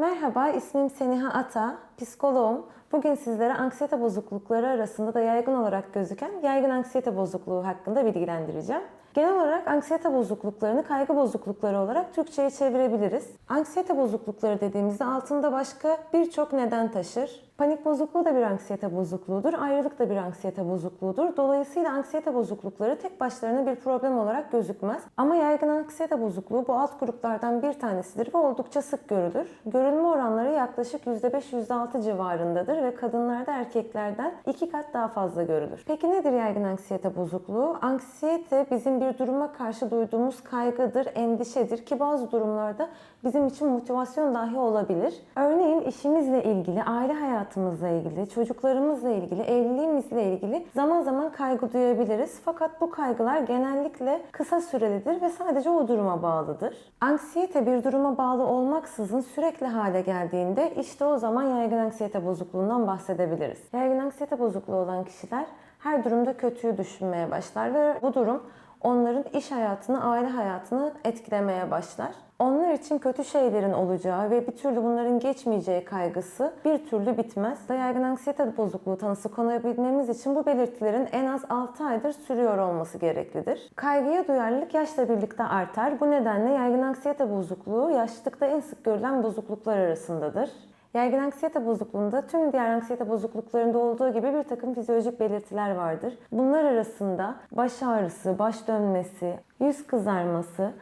และ Merhaba, ismim Seniha Ata, psikoloğum. Bugün sizlere anksiyete bozuklukları arasında da yaygın olarak gözüken yaygın anksiyete bozukluğu hakkında bilgilendireceğim. Genel olarak anksiyete bozukluklarını kaygı bozuklukları olarak Türkçe'ye çevirebiliriz. Anksiyete bozuklukları dediğimizde altında başka birçok neden taşır. Panik bozukluğu da bir anksiyete bozukluğudur, ayrılık da bir anksiyete bozukluğudur. Dolayısıyla anksiyete bozuklukları tek başlarına bir problem olarak gözükmez. Ama yaygın anksiyete bozukluğu bu alt gruplardan bir tanesidir ve oldukça sık görülür. Görülme oranları yaklaşık %5-%6 civarındadır ve kadınlarda erkeklerden iki kat daha fazla görülür. Peki nedir yaygın anksiyete bozukluğu? Anksiyete bizim bir duruma karşı duyduğumuz kaygıdır, endişedir ki bazı durumlarda bizim için motivasyon dahi olabilir. Örneğin işimizle ilgili, aile hayatımızla ilgili, çocuklarımızla ilgili, evliliğimizle ilgili zaman zaman kaygı duyabiliriz. Fakat bu kaygılar genellikle kısa sürelidir ve sadece o duruma bağlıdır. Anksiyete bir duruma bağlı olmaksızın sürekli hale geldiğinde işte o zaman yaygın anksiyete bozukluğundan bahsedebiliriz. Yaygın anksiyete bozukluğu olan kişiler her durumda kötüyü düşünmeye başlar ve bu durum onların iş hayatını, aile hayatını etkilemeye başlar. Onlar için kötü şeylerin olacağı ve bir türlü bunların geçmeyeceği kaygısı bir türlü bitmez. Yaygın anksiyete bozukluğu tanısı konabilmemiz için bu belirtilerin en az 6 aydır sürüyor olması gereklidir. Kaygıya duyarlılık yaşla birlikte artar. Bu nedenle yaygın anksiyete bozukluğu yaşlılıkta en sık görülen bozukluklar arasındadır. Yaygın anksiyete bozukluğunda tüm diğer anksiyete bozukluklarında olduğu gibi bir takım fizyolojik belirtiler vardır. Bunlar arasında baş ağrısı, baş dönmesi, yüz kızarması,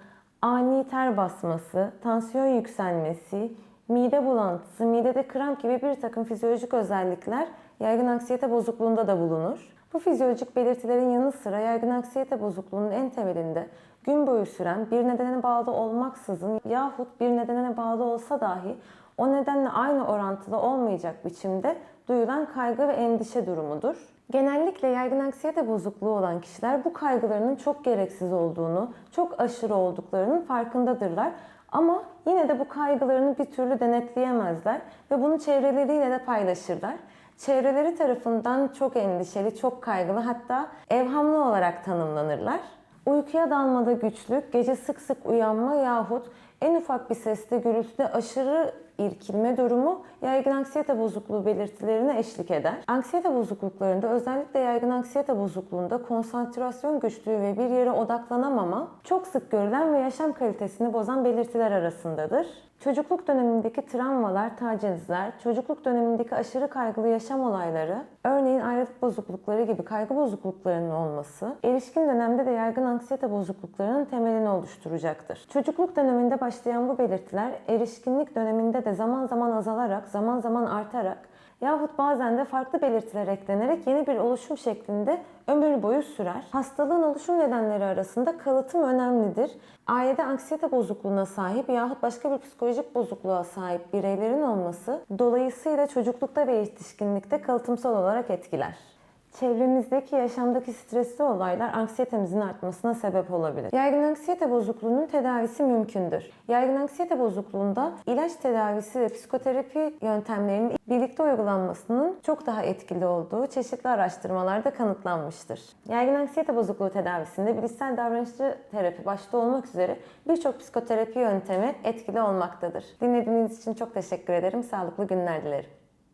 ani ter basması, tansiyon yükselmesi, mide bulantısı, midede kramp gibi bir takım fizyolojik özellikler yaygın anksiyete bozukluğunda da bulunur. Bu fizyolojik belirtilerin yanı sıra yaygın anksiyete bozukluğunun en temelinde gün boyu süren bir nedene bağlı olmaksızın yahut bir nedene bağlı olsa dahi o nedenle aynı orantılı olmayacak biçimde duyulan kaygı ve endişe durumudur. Genellikle yaygın anksiyete bozukluğu olan kişiler bu kaygılarının çok gereksiz olduğunu, çok aşırı olduklarının farkındadırlar. Ama yine de bu kaygılarını bir türlü denetleyemezler ve bunu çevreleriyle de paylaşırlar. Çevreleri tarafından çok endişeli, çok kaygılı hatta evhamlı olarak tanımlanırlar. Uykuya dalmada güçlük, gece sık sık uyanma yahut en ufak bir seste gürültüde aşırı irkilme durumu yaygın anksiyete bozukluğu belirtilerine eşlik eder. Anksiyete bozukluklarında özellikle yaygın anksiyete bozukluğunda konsantrasyon güçlüğü ve bir yere odaklanamama çok sık görülen ve yaşam kalitesini bozan belirtiler arasındadır. Çocukluk dönemindeki travmalar, tacizler, çocukluk dönemindeki aşırı kaygılı yaşam olayları, örneğin ayrılık bozuklukları gibi kaygı bozukluklarının olması, erişkin dönemde de yaygın anksiyete bozukluklarının temelini oluşturacaktır. Çocukluk döneminde başlayan bu belirtiler erişkinlik döneminde de zaman zaman azalarak, zaman zaman artarak yahut bazen de farklı belirtiler eklenerek yeni bir oluşum şeklinde ömür boyu sürer. Hastalığın oluşum nedenleri arasında kalıtım önemlidir. Ailede anksiyete bozukluğuna sahip yahut başka bir psikolojik bozukluğa sahip bireylerin olması dolayısıyla çocuklukta ve yetişkinlikte kalıtımsal olarak etkiler. Çevremizdeki yaşamdaki stresli olaylar anksiyetemizin artmasına sebep olabilir. Yaygın anksiyete bozukluğunun tedavisi mümkündür. Yaygın anksiyete bozukluğunda ilaç tedavisi ve psikoterapi yöntemlerinin birlikte uygulanmasının çok daha etkili olduğu çeşitli araştırmalarda kanıtlanmıştır. Yaygın anksiyete bozukluğu tedavisinde bilişsel davranışçı terapi başta olmak üzere birçok psikoterapi yöntemi etkili olmaktadır. Dinlediğiniz için çok teşekkür ederim. Sağlıklı günler dilerim.